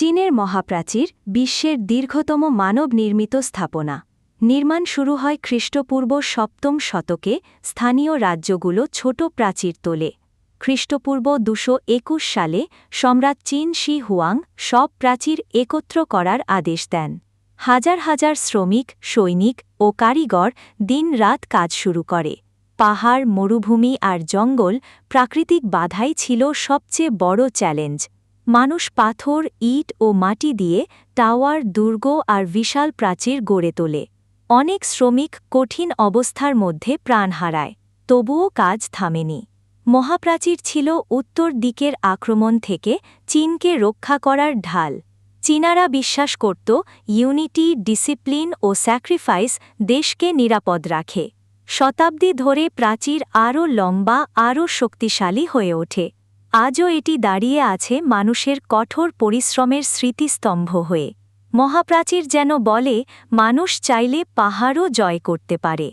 চীনের মহাপ্রাচীর বিশ্বের দীর্ঘতম মানব নির্মিত স্থাপনা। নির্মাণ শুরু হয় খ্রিস্টপূর্ব সপ্তম শতকে, স্থানীয় রাজ্যগুলো ছোট প্রাচীর তোলে। খ্রিস্টপূর্ব দুশো একুশ সালে সম্রাট চীন শি হুয়াং সব প্রাচীর একত্র করার আদেশ দেন। হাজার হাজার শ্রমিক, সৈনিক ও কারিগর দিন-রাত কাজ শুরু করে। পাহাড়, মরুভূমি আর জঙ্গল প্রাকৃতিক বাধাই ছিল সবচেয়ে বড় চ্যালেঞ্জ। মানুষ পাথর, ইট ও মাটি দিয়ে টাওয়ার, দুর্গ আর বিশাল প্রাচীর গড়ে তোলে। অনেক শ্রমিক কঠিন অবস্থার মধ্যে প্রাণ হারায়, তবুও কাজ থামেনি। মহাপ্রাচীর ছিল উত্তর দিকের আক্রমণ থেকে চীনকে রক্ষা করার ঢাল। চীনারা বিশ্বাস করত, ইউনিটি, ডিসিপ্লিন ও স্যাক্রিফাইস দেশকে নিরাপদ রাখে। শতাব্দী ধরে প্রাচীর আরও লম্বা, আরও শক্তিশালী হয়ে ওঠে। আজও এটি দাঁড়িয়ে আছে মানুষের কঠোর পরিশ্রমের স্মৃতিস্তম্ভ হয়ে। মহাপ্রাচীর যেন বলে, মানুষ চাইলে পাহাড়ও জয় করতে পারে।